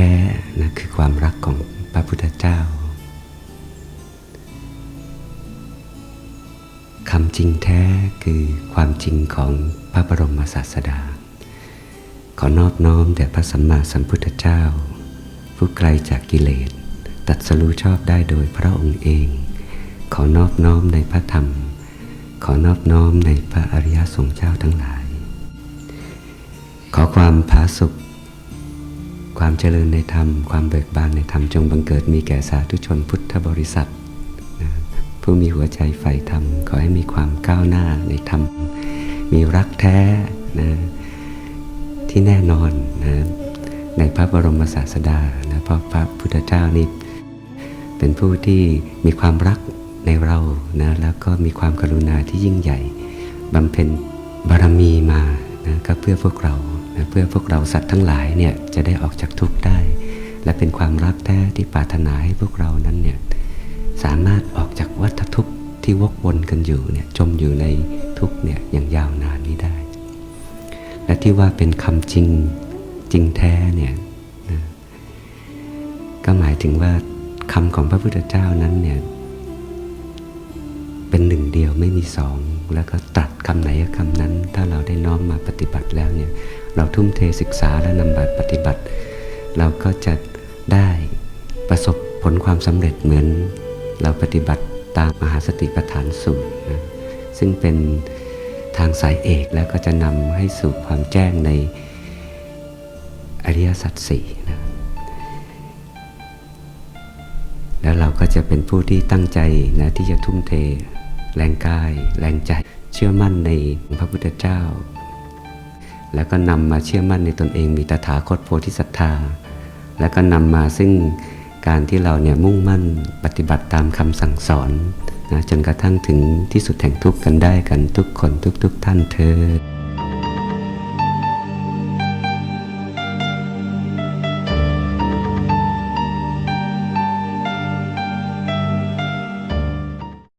ท้นะคือความรักของพระพุทธเจ้าคำจริงแท้คือความจริงของพระบรมศาสดา ขอนอบน้อมแด่พระสัมมาสัมพุทธเจ้า ผู้ไกลจากกิเลส ตัดสรู้ชอบได้โดยพระองค์เอง ขอนอบน้อมในพระธรรม ขอนอบน้อมในพระอริยสงฆ์เจ้าทั้งหลาย ขอความผาสุข ความเจริญในธรรม ความเบิกบานในธรรมจงบังเกิดมีแก่สาธุชนพุทธบริษัทนะผู้มีหัวใจใฝ่ธรรม ขอให้มีความก้าวหน้าในธรรม มีรักแท้นะที่แน่นอนนะในพระบรมศาสดานะเพราะพระพุทธเจ้านี่เป็นผู้ที่มีความรักในเรานะแล้วก็มีความกรุณาที่ยิ่งใหญ่บำเพ็ญบารมีมานะก็เพื่อพวกเรา เพื่อพวกเราสัตว์ทั้งหลายเนี่ยจะได้ออกจากทุกข์ได้ และเป็นความรักแท้ที่ปรารถนาให้พวกเรานั้นเนี่ยสามารถออกจากวัฏทุกข์ที่วกวนกันอยู่เนี่ยจมอยู่ในทุกข์เนี่ยอย่างยาวนานนี้ได้ และที่ว่าเป็นคำจริงจริงแท้เนี่ยนะก็หมายถึงว่าคำของพระพุทธเจ้านั้นเนี่ย เป็นหนึ่งเดียวไม่มีสอง แล้วก็ตรัสคำไหนกับคำนั้น ถ้าเราได้น้อมมาปฏิบัติแล้วเนี่ยเราทุ่มเทศึกษาและนำบัตปฏิบัติ เราก็จะได้ประสบผลความสำเร็จเหมือน เราปฏิบัติตามมหาสติปัฏฐานสูตรนะซึ่งเป็นทางสายเอกแล้วก็จะนำให้สู่ความแจ้งในอริยสัจสี่นะ แล้วเราก็จะเป็นผู้ที่ตั้งใจนะที่จะทุ่มเท แรงกาย แรงใจ เชื่อมั่นในพระพุทธเจ้า แล้วก็นำมาเชื่อมั่นในตนเองมีตถาคตโพธิศรัทธาแล้วก็นำมาซึ่งการที่เราเนี่ยมุ่งมั่นปฏิบัติตามคำสั่งสอนนะจนกระทั่งถึงที่สุดแห่งทุกข์กันได้กันทุกคนทุกๆทท่านเธอ